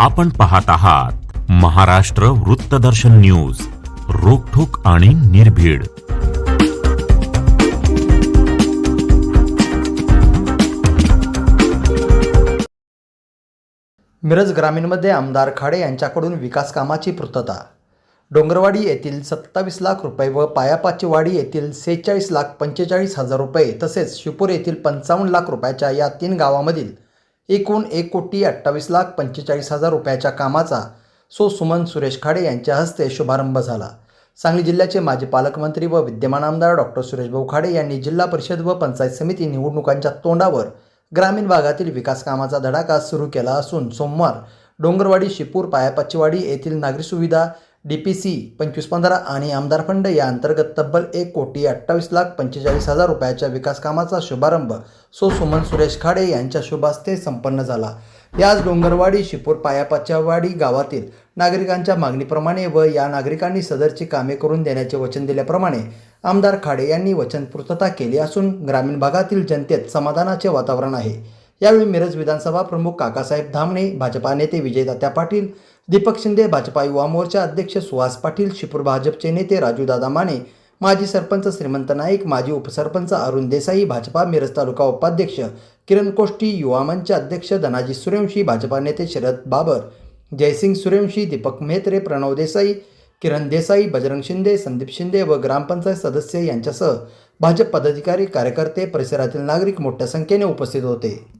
आपण पाहत आहात महाराष्ट्र वृत्तदर्शन न्यूज रोखोक आणि निर्भीड. मिरज ग्रामीणमध्ये आमदार खाडे यांच्याकडून विकास कामाची पूर्तता. डोंगरवाडी येथील सत्तावीस लाख रुपये व पायापाचीवाडी येथील सेहेचाळीस लाख पंचेचाळीस हजार रुपये तसेच शिपूर येथील पंचावन्न लाख रुपयाच्या या तीन गावामधील एकूण एक कोटी अठ्ठावीस लाख पंचेचाळीस हजार रुपयाच्या कामाचा सो सुमन सुरेश खाडे यांच्या हस्ते शुभारंभ झाला. सांगली जिल्ह्याचे माजी पालकमंत्री व विद्यमान आमदार डॉक्टर सुरेशभाऊ खाडे यांनी जिल्हा परिषद व पंचायत समिती निवडणुकांच्या तोंडावर ग्रामीण भागातील विकास कामाचा धडाका सुरू केला असून सोमवार डोंगरवाडी शिपूर पायापाचीवाडी येथील नागरी सुविधा डी पी सी पंचवीस पंधरा आणि आमदार फंड या अंतर्गत तब्बल एक कोटी अठ्ठावीस लाख पंचेचाळीस हजार रुपयाच्या विकासकामाचा शुभारंभ सो सुमन सुरेश खाडे यांच्या शुभास्ते संपन्न झाला. याच डोंगरवाडी शिपूर पायापाच्यावाडी गावातील नागरिकांच्या मागणीप्रमाणे व या नागरिकांनी सदरची कामे करून देण्याचे वचन दिल्याप्रमाणे आमदार खाडे यांनी वचन पूर्तता केली असून ग्रामीण भागातील जनतेत समाधानाचे वातावरण आहे. यावेळी मिरज विधानसभा प्रमुख काकासाहेब धामणे भाजपा नेते विजयदात्या पाटील दीपक शिंदे भाजपा युवा मोर्चा अध्यक्ष सुहास पाटील शिपूर भाजपचे नेते राजूदादा माने माजी सरपंच श्रीमंत नाईक माजी उपसरपंच अरुण देसाई भाजपा मिरज तालुका उपाध्यक्ष किरण कोष्टी युवा मंच अध्यक्ष धनाजी सूर्यवंशी भाजपा नेते शरद बाबर जयसिंग सूर्यवंशी दीपक मेहत्रे प्रणव देसाई किरण देसाई बजरंग शिंदे संदीप शिंदे व ग्रामपंचायत सदस्य यांच्यासह भाजप पदाधिकारी कार्यकर्ते परिसरातील नागरिक मोठ्या संख्येने उपस्थित होते.